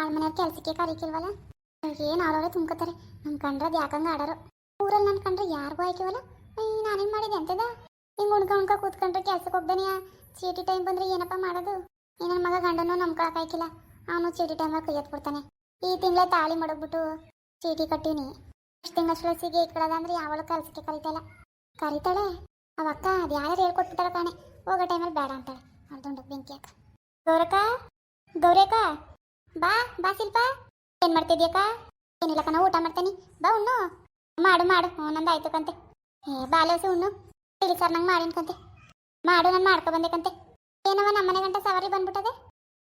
ಆಳ್ ಮನೆಯವ್ರ ಕೆಲ್ಸಕ್ಕೆ ಕರಿಕಿಲ್ವಲ್ಲ ಏನು ಆಡೋರೆ ತುಂಬ್ಕೋತಾರೆ. ನಮ್ಮ ಕಂಡ್ರೆ ಅದು ಯಾಕಂಗ ಆಡೋರು? ಊರಲ್ಲಿ ನನ್ನ ಕಂಡ್ರೆ ಯಾರಿಗೂ ಆಯ್ಕೆವಲ್ಲ ನಾನೇನು ಮಾಡಿದೆ ಅಂತದ? ಹಿಂಗೆ ಉಣ್ಕ ಉಣ್ಕ ಕೂತ್ಕೊಂಡ್ರೆ ಕೆಲ್ಸಕ್ಕೆ ಹೋಗ್ದಾನಿಯಾ? ಚೀಟಿ ಟೈಮ್ ಬಂದ್ರೆ ಏನಪ್ಪ ಮಾಡೋದು? ನನ್ನ ಮಗ ಗಂಡನೂ ನಂಬ್ಕೊಳಕ್ ಆಯ್ಕಿಲ್ಲ. ಅವನು ಚೀಟಿ ಟೈಮಲ್ಲಿ ಕೈ ಎತ್ಬಿಡ್ತಾನೆ ಈ ತಿಂಗಳ ತಾಳಿ ಮಡಗ್ಬಿಟ್ಟು ಚೀಟಿ ಕಟ್ಟೀನಿ. ಎಷ್ಟು ತಿಂಗಳಷ್ಟೊಳಸಿಗೆ ಇಟ್ಕೊಳ್ಳೋದ ಅಂದ್ರೆ ಯಾವಳು ಕೆಲಸಕ್ಕೆ ಕರಿತಾಯಿಲ್ಲ ಕರಿತಾಳೆ? ಅವಕ್ಕ ಅದು ಯಾರು ಹೇಳ್ಕೊಟ್ಬಿಟ್ಟಾಳ ಕಾಣೆ. ಹೋಗೋ ಟೈಮಲ್ಲಿ ಬೇಡ ಅಂತಾಳೆ. ಅರ್ಧೊಂಡು ಬೆಂಕಿ ಅಕ್ಕ ಗೌರಕ್ಕ? ಗೌರಕ್ಕ ಬಾ ಬಾ ಶಿಲ್ಪ. ಏನ್ ಮಾಡ್ತಿದ್ಯಕ್ಕ ಏನಿಲ್ಲ ಕಣ ಊಟ ಮಾಡ್ತೀನಿ. ಬಾ ಉಣ್ಣು. ಮಾಡು ಮಾಡು. ನಂದು ಆಯ್ತು ಕಂತೆ. ಏ ಬಾಲೋಸಿ ಉಣ್ಣು. ಇಲ್ಲಿ ಸರ್, ನಂಗೆ ಮಾಡಿನ ಕಂತೆ. ಮಾಡು, ನಾನು ಮಾಡ್ಕೊ ಬಂದೆ ಕಂತೆ. ಏನವ ನಮ್ಮನೆ ಗಂಟ ಸವಾರಿ ಬಂದ್ಬಿಟ್ಟದೆ?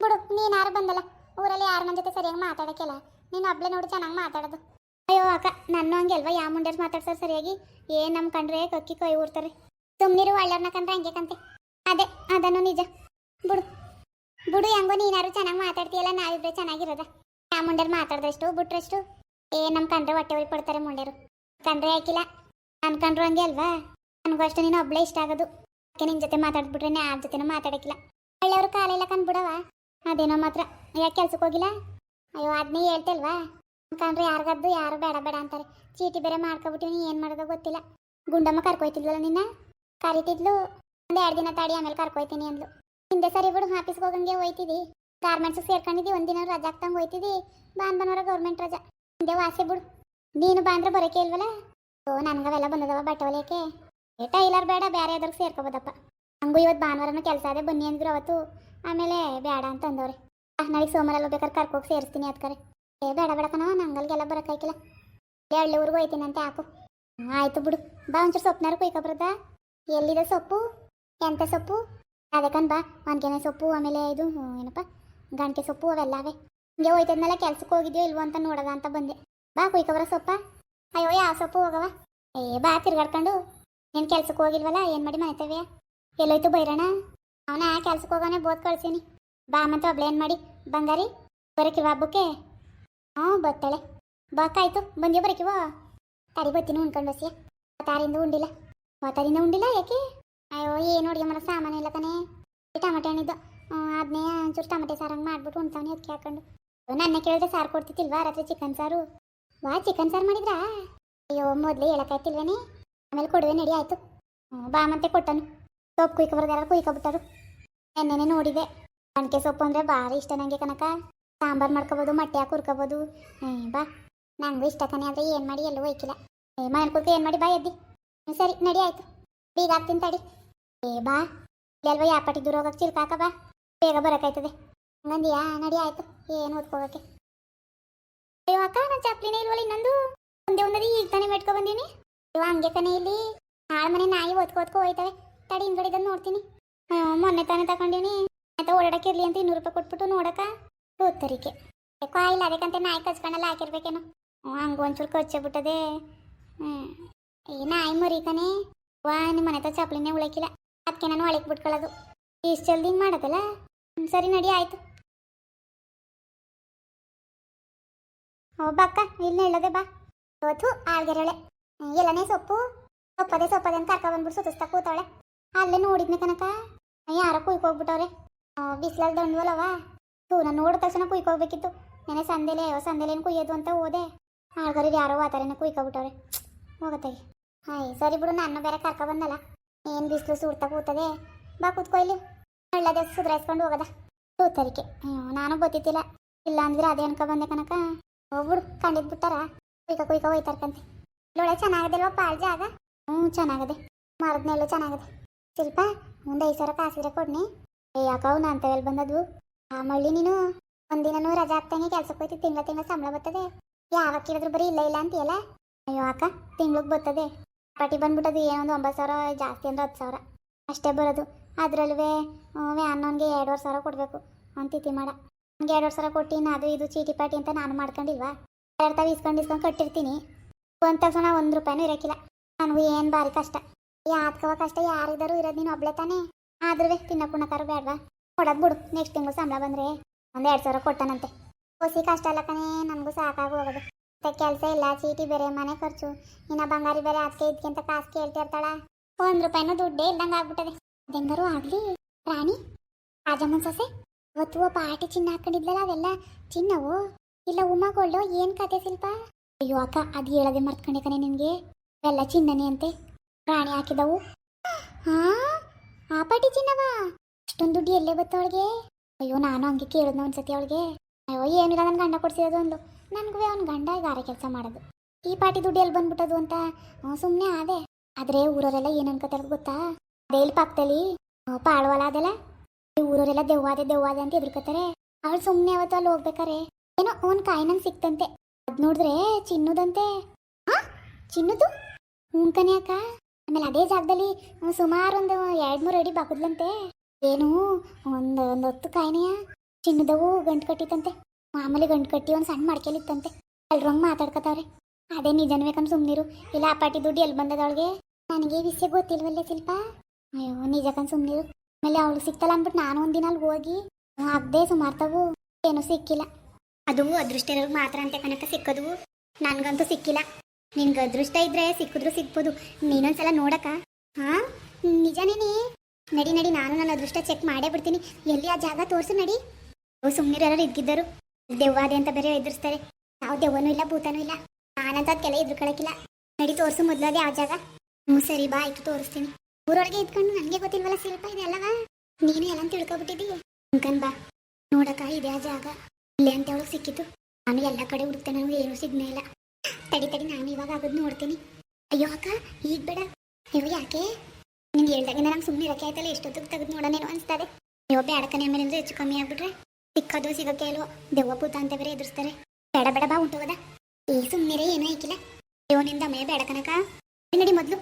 ಬಿಡು ನೀನಾರು ಬಂದಲ್ಲ? ಊರಲ್ಲಿ ಯಾರು ನನ್ನ ಜೊತೆ ಸರಿಯಾಗಿ ಮಾತಾಡಕ್ಕಿಲ್ಲ? ನೀನು ಅಬ್ಳೆ ನೋಡಿ ಚೆನ್ನಾಗಿ ಮಾತಾಡೋದು. ಅಯ್ಯೋ, ಅಕ್ಕ, ನನ್ನ ಹಂಗೆ ಅಲ್ವಾ ಯಾವ ಮುಂಡೇರ್ ಮಾತಾಡ್ಸೋರು ಸರಿಯಾಗಿ? ಏನು ನಮ್ಮ ಕಂಡ್ರೆ ಕಕ್ಕಿ ಕೈ ಊರ್ತಾರೆ. ಸುಮ್ಮನಿರು ಒಳ್ಳೆಯವ್ರನ್ನ ಕಂಡ್ರೆ ಹಂಗೆ ಕಂತೆ. ಅದೇ, ಅದನ್ನು ನಿಜ. ಬಿಡು. ಬಿಡು ಹೆಂಗೋ ನೀನಾರು ಚೆನ್ನಾಗಿ ಮಾತಾಡ್ತೀಯಲ್ಲ, ನಾವಿಬ್ರು ಚೆನ್ನಾಗಿರೋದ. ನಾ ಮುಂಡರ್ ಮಾತಾಡ್ದಷ್ಟು, ಬಿಟ್ರಷ್ಟು. ಏ, ನಮ್ ಕಂಡ್ರೆ ಹೊಟ್ಟೆ ಹೋಗಿ ಕೊಡ್ತಾರೆ ಮುಂಡರು. ಕಂಡ್ರೆ ಹಾಕಿಲ್ಲ. ಅನ್ಕೊಂಡ್ರು ಹಂಗೆ ಅಲ್ವಾ? ನನಗೂ ನೀನ ನೀನು ಒಬ್ಳೆ ಇಷ್ಟ ಆಗೋದು. ಅದಕ್ಕೆ ನಿನ್ ಜೊತೆ ಮಾತಾಡ್ಬಿಟ್ರೆ ನಾ ಯಾರ ಜೊತೆನೂ ಮಾತಾಡಕ್ಕಿಲ್ಲ. ಒಳ್ಳೆಯವರು ಕಾಲ ಇಲ್ಲ ಕಂಡ್ಬಿಡವ ಅದೇನೋ ಮಾತ್ರ. ಯಾಕೆ ಕೆಲ್ಸಕ್ಕೆ ಹೋಗಿಲ್ಲ? ಅಯ್ಯೋ ಅದನ್ನೇ ಹೇಳ್ತಲ್ವಾ ಕಂಡ್ರೆ ಯಾರಿಗದ್ದು ಯಾರು ಬೇಡ ಬೇಡ ಅಂತಾರೆ. ಚೀಟಿ ಬೇರೆ ಮಾಡ್ಕೊಬಿಟ್ಟಿನಿ ಏನು ಮಾಡೋದೋ ಗೊತ್ತಿಲ್ಲ. ಗುಂಡಮ್ಮ ಕರ್ಕೊಯ್ತಿದ್ಲಲ್ಲ ನಿನ್ನ? ಕರಿತಿದ್ಲು. ಒಂದು ಎರಡು ದಿನ ತಾಡಿ ಆಮೇಲೆ ಕರ್ಕೊಯ್ತೀನಿ ಅಂದ್ಲು. ಹಿಂದೆ ಸರಿ ಬಿಡು, ಆಫೀಸ್ಗೆ ಹೋಗಂಗೆ ಹೋಯ್ತಿದಿ. ಗಾರ್ಮೆಂಟ್ಸ್ ಸೇರ್ಕೊಂಡಿದ್ದಿ ಒಂದಿನ ರಜಾ ಆಗ್ತಂಗೆ ಹೋಯ್ತಿದಿ. ಬಾನ್ ಬನವರ ಗೌರ್ಮೆಂಟ್ ರಜಾ. ಹಿಂದೆ ವಾಸೆ ಬಿಡು. ನೀನು ಬಾಂದ್ರೆ ಬರೋಕೆ ಇಲ್ವಲ್ಲ ಓ, ನನಗವೆಲ್ಲ ಬಂದದವ ಬಟ್ಟೆ ಏ, ಟೈಲರ್ ಬೇಡ ಬೇರೆ ಯಾವ್ದಾರು ಸೇರ್ಕೋಬೋದಪ್ಪ. ಹಂಗೂ ಇವತ್ತು ಭಾನುವಾರನ ಕೆಲಸ ಅದೇ ಬನ್ನಿ ಅಂದ್ರು ಅವತ್ತು. ಆಮೇಲೆ ಬೇಡ ಅಂತ ಅಂದವ್ರೆ. ನಾಳೆ ಸೋಮವಾರ ಬೇಕಾದ್ರೆ ಕರ್ಕೋಗಿ ಸೇರಿಸ್ತೀನಿ ಅದಕ್ಕರೆ ಏ, ಬೇಡ ಬೇಡ ನಂಗಲ್ಗೆಲ್ಲ ಬರೋಕ್ಕಾಯ್ಕಿಲ್ಲ ಎಳ್ಳೆ ಊರಿಗೆ ಹೋಯ್ತೀನಂತೆ ಆಯಿತು ಆಯ್ತು ಬಿಡು. ಬಾ ಒಂಚೂರು ಸೊಪ್ಪನಾರು ಕುಯ್ಕೊಬ್ರದ ಎಲ್ಲಿದೆ ಸೊಪ್ಪು? ಎಂತ ಸೊಪ್ಪು? ಅದಕ್ಕನ್ ಬಾ ಒನ್ಕೆನೆ ಸೊಪ್ಪು, ಆಮೇಲೆ ಇದು ಏನಪ್ಪ, ಗಂಟೆ ಸೊಪ್ಪು ಅವೆಲ್ಲವೇ ಅವೆ. ಹಿಂಗೆ ಹೋಯ್ತದ್ನೆಲ್ಲ, ಕೆಲ್ಸಕ್ಕೆ ಹೋಗಿದ್ಯೋ ಇಲ್ವೋ ಅಂತ ನೋಡದ ಅಂತ ಬಂದೆ. ಬಾ ಕುಯ್ಕೊಬ್ರ ಸೊಪ್ಪ. ಅಯ್ಯೋ ಯಾವ ಸೊಪ್ಪು ಹೋಗವ? ಏ, ಬಾ ತಿರ್ಗಾಡ್ಕೊಂಡು. ನೀನು ಕೆಲ್ಸಕ್ಕೆ ಹೋಗಿಲ್ವಲ್ಲ, ಏನು ಮಾಡಿ ಮಾಡ್ತೇವೆ ಎಲ್ಲೋಯ್ತು ಬೈರಣ ಅವನ, ಕೆಲ್ಸಕ್ಕೆ ಹೋಗೋನೆ ಬೋದ್ ಕಳ್ಸೀನಿ. ಬಾ ಮತ್ತೆ ಒಬ್ಳೆ ಏನು ಮಾಡಿ? ಬಂಗಾರಿ, ಬರಕಿವ ಹಬ್ಬಕ್ಕೆ? ಹ್ಞೂ, ಬತ್ತಾಳೆ. ಬಾಕಾಯ್ತು ಬಂದ್ಯೋ ಬರಕಿವ? ತಡಿ ಬತ್ತೀನಿ ಉಣ್ಕೊಂಡು ಬಸ್ಸಿಯ ತಾರಿಂದ ಉಂಡಿಲ್ಲ. ಅವತ್ತಾರಿಂದ ಉಂಡಿಲ್ಲ ಯಾಕೆ? ಅಯ್ಯೋ, ಏನು ಅಡುಗೆ ಮಾಡೋ ಸಾಮಾನು ಇಲ್ಲ ಕಣೆ. ಟಮಾಟೆ ಹಣ್ಣಿದ್ದು. ಅದನ್ನೇ ಒಂಚೂರು ಟಮಾಟೆ ಹಂಗೆ ಮಾಡ್ಬಿಟ್ಟು ಉಣ್ತಾವನೆ ಅಕ್ಕಿ ಹಾಕೊಂಡು. ನನ್ನ ಕೇಳಿದ್ರೆ ಸಾರು ಕೊಡ್ತಿತ್ತಿಲ್ವಾ? ರಾತ್ರಿ ಚಿಕನ್ ಸಾರು. ವಾ ಚಿಕನ್ ಸಾರು ಮಾಡಿದ್ರಾ? ಅಯ್ಯೋ, ಮೊದಲೇ ಹೇಳಕ್ಕಾಯ್ತಿಲ್ವೇನೆ ಆಮೇಲೆ ಕೊಡುವೆ ನಡಿ, ಆಯ್ತು. ಬಾ ಮತ್ತೆ ಕೊಟ್ಟನು. ಸೊಪ್ಪು ಕುಯ್ಕೊ ಬರ್ದಾರ ಕುಯ್ಕೊಬಿಟ್ಟರು ನೆನ್ನೆನೆ ನೋಡಿದೆ. ಕಣಕೆ ಸೊಪ್ಪು ಅಂದರೆ ಭಾರಿ ಇಷ್ಟ ನನಗೆ ಕನಕ ಸಾಂಬಾರು ಮಾಡ್ಕೋಬೋದು, ಮೊಟ್ಟೆ ಹಾಕಿ ಹುರ್ಕೋಬೋದು. ಬಾ. ನಂಗೂ ಇಷ್ಟ ಕಣೆ, ಆದರೆ ಏನು ಮಾಡಿ ಎಲ್ಲೂ ಏ ಮನೆ ಕೂತು ಏನು ಮಾಡಿ ಬಾ ಎದ್ದಿ. ಸರಿ, ನಡಿ, ಆಯಿತು. ಬೀಗ ಹಾಕ್ತೀನಿ ತಡಿ. ಏ, ಬಾ. ಇಲ್ಲೆಲ್ವ ಯಾಪಟ್ಟಿ ದೂರ ಹೋಗಕ್ಕೆ ಚಿಲ್ಕಾಕ ಬಾ. ಬೇಗ ಬರೋಕ್ಕಾಯ್ತದೆ. ನಂದಿಯಾ ನಡಿ, ಆಯ್ತು. ಏನು ಓದ್ಕೋಬೇಕೆ ಅಯ್ಯೋ, ಅಕ್ಕ, ನಾನು ಚಪ್ಲಿನೇ ಇಲ್ವಲ್ಲ ಇನ್ನೊಂದು? ಒಂದೇ ಒಂದರಿ ಈಗ ತಾನೇ ಮೆಟ್ಕೊ ಬಂದೀನಿ. ಅಯ್ಯೋ, ಹಂಗೆ ಕಣೆ ಇಲ್ಲಿ. ನಾಳೆ ಮನೆ ನಾಯಿ ಓದ್ಕೊ ಓದ್ಕೊ ಹೋಯ್ತವೆ. ತಡಿ, ಹಿಂದ್ಗಡೆ ನೋಡ್ತೀನಿ. ಹ್ಞೂ ಮೊನ್ನೆ ತಾನೇ ತಗೊಂಡೀನಿ. ಆಯ್ತಾ ಇರ್ಲಿ ಅಂತ ಇನ್ನೂರು ರೂಪಾಯಿ ಕೊಟ್ಬಿಟ್ಟು ನೋಡಕ್ಕ. ಓದ್ತರಿಕೆ ಯಾಕೋ ಆಯಿಲ್ಲ ಅದಕ್ಕಂತ ನಾಯಿ ಕಚ್ಕೊಂಡಲ್ಲ ಹಾಕಿರ್ಬೇಕೇನೋ. ಹ್ಞೂ ಹಂಗೆ ಒಂಚೂರು ಕಚ್ಚಬಿಟ್ಟದೆ ಹ್ಞೂ ಏ, ನಾಯಿ ಮರಿ ಕಣೆ. ವಾ ನಿಮ್ಮ ಮನೆ ಹತ್ರ ಚಪ್ಲಿನೇ ಉಳಕಿಲ್ಲ. ಅದಕ್ಕೆ ನಾನು ಒಳಗೆ ಬಿಟ್ಕೊಳ್ಳೋದು. ಇಷ್ಟು ಜಲ್ದಿ ಹಿಂಗೆ ಮಾಡೋದಲ್ಲ? ಸರಿ ನಡಿ, ಆಯ್ತು. ಓ ಬಕ್ಕ ಇಲ್ಲಿ ಹೇಳದೆ ಬಾ. ಇವತ್ತು ಆಳ್ಗೆರಳೆ. ಎಲ್ಲನೇ ಸೊಪ್ಪು? ಸೊಪ್ಪದೆ ಸೊಪ್ಪದೆ ಅಂತ ಕರ್ಕ ಬಂದ್ಬಿಟ್ಟು ಸುತ್ತಿಸ್ತಾ ಕೂತಾಳೆ ಅಲ್ಲೇ ನೋಡಿದ್ನೆ ಕನಕ ಯಾರೋ ಕುಯ್ಕೋಗ್ಬಿಟ್ಟವ್ರೆ. ಬಿಸಿಲಲ್ಲಿ ದಂಡ್ವಲ್ಲವ ತೂ ನಾನು ನೋಡಿದ ತಕ್ಷಣ ಕುಯ್ಕೋಗ್ಬೇಕಿತ್ತು. ನೆನೆ ಸಂದೇಲೆ ಯಾವ ಸಂದೇಲೇನು ಕುಯ್ಯೋದು ಅಂತ ಹೋದೆ. ಆಳ್ಗರಿಗೆ ಯಾರೋ ಆ ಥರನೇ ಕುಯ್ಕೋಬಿಟ್ಟವ್ರೆ ಹೋಗತ್ತೆ. ಹಾಯ್, ಸರಿ ಬಿಡು, ನಾನು ಬೇರೆ ಕರ್ಕ ಬಂದಲ್ಲ ಏನು ಬಿಸಿಲು ಸುಡ್ತಾ ಕೂತದೆ? ಬಾ ಕೂತ್ಕೊ ಇಲ್ಲಿ. ಒಳ್ಳೆದ ಸುಧಾರಿಸ್ಕೊಂಡು ಹೋಗದ. ಕೂತರಿಕೆ ನಾನು ಗೊತ್ತಿತ್ತಿಲ್ಲ ಇಲ್ಲ ಅಂದ್ರೆ ಅದೇ ಅನ್ಕೊ ಬಂದೆ ಕನಕ ಒಬ್ಬರು ಕಂಡಿದ್ ಬಿಟ್ಟಾರ? ಕುಯ್ಕ ಕುಯ್ಕ ಹೋಯ್ತಾರ್ಕಂತೆ. ಇಲ್ಲೊಳೆ ಚೆನ್ನಾಗದಿಲ್ವ ಪಾಳ್ ಜಾಗ? ಹ್ಞೂ, ಚೆನ್ನಾಗದೆ. ಮರದ್ನೆಲ್ಲ ಚೆನ್ನಾಗದೆ. ಶಿಲ್ಪ ಮುಂದೆ ಐದು ಸಾವಿರ ಕಾಸಿದ್ರೆ ಕೊಡ್ನಿ. ಏ ಯಾಕವು ನಾನು ತಗೊಳ್ ಬಂದದ್ವು? ಆ ಮಳ್ಳಿ ನೀನು? ಒಂದಿನೂ ರಜಾ ಹಾಕ್ತಂಗೆ ಕೆಲ್ಸಕ್ಕೆ ಹೋಯ್ತು, ತಿಂಗಳ ತಿಂಗಳ ಸಂಬಳ ಬರ್ತದೆ. ಯಾವಾಗ ಕೇಳಿದ್ರು ಬರೀ ಇಲ್ಲ ಇಲ್ಲ ಅಂತೀಯಲ್ಲ? ಅಯ್ಯೋ, ಅಕ್ಕ, ತಿಂಗ್ಳಿಗೆ ಬರ್ತದೆ. ಪಾಟಿ ಬಂದ್ಬಿಟ್ಟದು ಏನೊಂದು ಒಂಬತ್ತು ಸಾವಿರ, ಜಾಸ್ತಿ ಅಂದ್ರೆ ಹತ್ತು ಸಾವಿರ. ಅಷ್ಟೇ ಬರೋದು. ಅದರಲ್ವೇ ವ್ಯಾನವನ್ಗೆ ಎರಡುವರೆ ಸಾವಿರ ಕೊಡಬೇಕು. ಅಂತಿತಿ ಮಾಡ. ನನಗೆ ಎರಡುವರೆ ಸಾವಿರ ಕೊಟ್ಟಿನ ಅದು ಇದು ಚೀಟಿ ಪಾಟಿ ಅಂತ ನಾನು ಮಾಡ್ಕೊಂಡಿಲ್ವಾ? ಎರಡು ತಾವು ಇಸ್ಕೊಂಡು ಇಸ್ಕೊಂಡು ಕಟ್ಟಿರ್ತೀನಿ. ಒಂದು ತಕ್ಷಣ ಒಂದು ರೂಪಾಯಿನೂ ಇರೋಕ್ಕಿಲ್ಲ ನನಗೂ ಏನು ಭಾರಿ ಕಷ್ಟ. ಯಾತ್ಕವ ಕಷ್ಟ, ಯಾರಿದ್ದಾರು ಇರೋದು ನೀನು ಒಬ್ಳೆ ತಾನೇ? ಆದ್ರೂ ತಿನ್ನಕ್ಕೆ ಉಣ್ಣಕ್ಕಾರು ಬೇಡವಾ? ಕೊಡೋದು ಬಿಡು ನೆಕ್ಸ್ಟ್ ತಿಂಗಳು ಸಂಬಳ ಬಂದರೆ. ಒಂದು ಎರಡು ಸಾವಿರ ಕೊಟ್ಟನಂತೆ. ಹೊಸಿ ಕಷ್ಟ ಅಲ್ಲ ಕಣೇ, ನನಗೂ ಸಾಕಾಗಿ ಹೋಗೋದು. ಕೆಲಸ ಇಲ್ಲ, ಚೀಟಿ ಬೇರೆ, ಮನೆ ಖರ್ಚು. ಇನ್ನ ಬಂಗಾರಿ ಬೇರೆ ಅದಕ್ಕೆ ಇದಕ್ಕೆ ಕಾಸು ಕೇಳ್ತಿರ್ತಾಳ. ಒಂದು ರೂಪಾಯಿನೂ ದುಡ್ಡೇ ಇಲ್ದಂಗೆ ಆಗ್ಬಿಟ್ಟದೆ. ಅದೆಂಗಾರು ಆಗಲಿ, ರಾಣಿ, ರಾಜಮ್ಮನ್ ಸೊಸೆ, ಅವತ್ತು ಪಾಟಿ ಚಿನ್ನ ಹಾಕೊಂಡಿದ್ಲಲ್ಲ ಅವೆಲ್ಲ, ಚಿನ್ನವು? ಇಲ್ಲ ಉಮ್ಮಗಳು ಏನು ಕತೆ ಶಿಲ್ಪ? ಅಯ್ಯೋ ಅಕ್ಕ, ಅದು ಹೇಳದೆ ಮರ್ತ್ಕೊಂಡೆ ಕಣೆ ನಿನ್ಗೆ ಎಲ್ಲ ಚಿನ್ನನೇ ಅಂತೆ. ಪ್ರಾಣಿ ಹಾಕಿದವು. ಹಾ? ಆ ಪಾಟಿ ಚಿನ್ನವಾ? ಅಷ್ಟೊಂದು ದುಡ್ಡು ಎಲ್ಲೇ ಬತ್ತವಳಿಗೆ ಅಯ್ಯೋ, ನಾನು ಹಂಗೆ ಕೇಳಿದ್ನ ಒಂದ್ಸತಿ ಅವಳಿಗೆ. ಅಯ್ಯೋ, ಏನಿಲ್ಲ ನನ್ನ ಗಂಡ ಕೊಡ್ಸಿರೋದು ಒಂದು. ನನಗೂ ಅವ್ನ ಗಂಡ ಗಾರೆ ಕೆಲಸ ಮಾಡೋದು. ಈ ಪಾಟಿ ದುಡ್ಡು ಎಲ್ಲಿ ಬಂದ್ಬಿಟ್ಟದು ಅಂತ ಸುಮ್ಮನೆ ಆದೆ. ಆದ್ರೆ ಊರವರೆಲ್ಲ ಏನು ಅನ್ಕೋತಾರೆ ಗೊತ್ತಾ? ಅದೇ ಪಾಕ್ತಲಿ ಪಾಳ್ವಲ ಅದೆಲ್ಲ? ಊರವರೆಲ್ಲ ದೆವ್ವಾದೆ ದೆವ್ವಾದೆ ಅಂತ ಎದುರ್ಕೋತಾರೆ ಅವಳು ಸುಮ್ಮನೆ ಅವತ್ತು ಅಲ್ಲಿ ಹೋಗ್ಬೇಕಾರೆ. ಏನೋ ಅವನ ಕಾಯಿ ನಂಗೆ ಸಿಕ್ತಂತೆ. ಅದು ನೋಡಿದ್ರೆ ಚಿನ್ನದಂತೆ. ಹಾ? ಚಿನ್ನದು? ಹ್ಞೂ ಅಕ್ಕ. ಆಮೇಲೆ ಅದೇ ಜಾಗದಲ್ಲಿ ಸುಮಾರು ಒಂದು ಎರಡು ಮೂರು ಅಡಿ ಬಾಕುದ್ಲಂತೆ ಏನು, ಒಂದು ಒಂದು ಹೊತ್ತು ಕಾಯಿನೆಯ ಚಿನ್ನದವು ಗಂಟು ಕಟ್ಟಿತ್ತಂತೆ. ಮಾಮೂಲಿ ಗಂಟು ಕಟ್ಟಿ ಒಂದು ಸಣ್ಣ ಮಡ್ಕೆಲಿತ್ತಂತೆ. ಹಂಗೆ ಮಾತಾಡ್ಕತಾವ್ರೆ. ಅದೇ ನಿಜನೇ ಬೇಕಂತ ಸುಮ್ಮನಿರು ಇಲ್ಲ, ಆ ಪಾಟಿ ದುಡ್ಡು ಎಲ್ಲಿ ಬಂದದವಳಿಗೆ? ನನಗೆ ವಿಷಯ ಗೊತ್ತಿಲ್ವಲ್ಲೇ ಶಿಲ್ಪ? ಅಯ್ಯೋ ನಿಜಕ್ಕಂತ ಸುಮ್ಮನಿರು ಆಮೇಲೆ ಅವಳು ಸಿಕ್ತಲ್ಲ ಅಂದ್ಬಿಟ್ಟು ನಾನು ಒಂದಿನ ಅಲ್ಲಿ ಹೋಗಿ ಆಗದೆ ಸುಮಾರ್ತವು ಏನೂ ಸಿಕ್ಕಿಲ್ಲ. ಅದು ಅದೃಷ್ಟ ಇರೋರ್ಗ್ ಮಾತ್ರ ಅಂತ ಕನಕ ಸಿಕ್ಕದು. ನನಗಂತೂ ಸಿಕ್ಕಿಲ್ಲ. ನಿನ್ಗೆ ಅದೃಷ್ಟ ಇದ್ರೆ ಸಿಕ್ಕಿದ್ರು ಸಿಕ್ಬೋದು. ನೀನೊಂದ್ಸಲ ನೋಡಕ್ಕ. ಹಾ? ನಿಜನೇನಿ ನಡಿ ನಡಿ, ನಾನು ನನ್ನ ಅದೃಷ್ಟ ಚೆಕ್ ಮಾಡೇ ಬಿಡ್ತೀನಿ. ಎಲ್ಲಿ ಆ ಜಾಗ ತೋರ್ಸು, ನಡಿ. ಸುಮ್ಮನಿರೋರು ಇದ್ದಿದ್ದರು ದೆವ್ವಾದೆ ಅಂತ ಬೇರೆ ಎದುರಿಸ್ತಾರೆ. ಯಾವ ದೆವ್ವನೂ ಇಲ್ಲ, ಭೂತನೂ ಇಲ್ಲ. ನಾನಂತ ಅದಕ್ಕೆಲ್ಲ ಎದುರ್ಕೊಳಕಿಲ್ಲ ನಡಿ ತೋರ್ಸು ಮೊದ್ಲದೆ ಆ ಜಾಗ. ಹ್ಞೂ, ಸರಿ, ಬಾ, ಆಯ್ತು, ತೋರಿಸ್ತೀನಿ. ಊರೊಳಗೆ ಇದ್ಕೊಂಡು ನನಗೆ ಗೊತ್ತಿಲ್ವಲ್ಲ ಶಿಲ್ಪ ಇದೆಲ್ಲವ ನೀನು ಎಲ್ಲ ತಿಳ್ಕೊಬಿಟ್ಟಿದ್ದಿ? ಅಂಕನ್ ಬಾ. ನೋಡಕ್ಕ, ಇದೆ ಆ ಜಾಗ. ಇಲ್ಲೇ ಅಂತ ಅವಳಿಗೆ ಸಿಕ್ಕಿತು. ನಾನು ಎಲ್ಲ ಕಡೆ ಹುಡುಕ್ತೇನೆ ನನಗೆ ಏನೂ ಸಿಗ್ನೇ ಇಲ್ಲ. ತಡಿ ತಡಿ, ನಾನು ಇವಾಗ ಆಗೋದು ನೋಡ್ತೀನಿ. ಅಯ್ಯೋ, ಅಕ್ಕ, ಈಗ ಬೇಡ. ಅಯ್ಯೋ, ಯಾಕೆ? ನಿಂಗೆ ಹೇಳ್ದಾಗಿಂದ ನಂಗೆ ಸುಮ್ಮನೆ ಇರಕ್ಕೆ ಆಯ್ತಲ್ಲ, ಎಷ್ಟೊತ್ತಿಗೆ ತೆಗೆದು ನೋಡೋಣೇನೋ ಅನಿಸ್ತದೆ. ಅಯ್ಯೋ ಬೇಡಕನೆ ಆಮೇಲೆ ಅಂದ್ರೆ ಹೆಚ್ಚು ಕಮ್ಮಿ ಆಗ್ಬಿಟ್ರೆ. ಸಿಕ್ಕೋದು ಸಿಗೋಕೆ ಅಲ್ವೋ? ದೆವ್ವ ಪೂತ ಅಂತ ಎದುರಿಸ್ತಾರೆ. ಬೇಡ ಬೇಡ, ಬಾ ಉಂಟೋಗದ ಏ ಸುಮ್ಮನಿರೇ ಏನೂ ಐಕಿಲ್ಲ ದೇವನಿಂದ ಮೇ ಬೇಡ ಕನಕ. ನಡಿ ಮೊದಲು.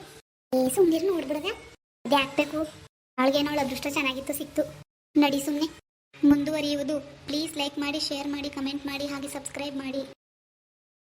ಏ ಸುಮ್ಮನೆ ನೋಡ್ಬಿಡದ ಅದೇ ಹಾಕ್ಬೇಕು ಅವಳಿಗೇನೋ ಅವಳ ಅದೃಷ್ಟ ಚೆನ್ನಾಗಿತ್ತು, ಸಿಕ್ತು. ನಡಿ ಸುಮ್ಮನೆ ಮುಂದುವರಿಯುವುದು. ಪ್ಲೀಸ್ ಲೈಕ್ ಮಾಡಿ, ಶೇರ್ ಮಾಡಿ, ಕಮೆಂಟ್ ಮಾಡಿ, ಹಾಗೆ ಸಬ್ಸ್ಕ್ರೈಬ್ ಮಾಡಿ.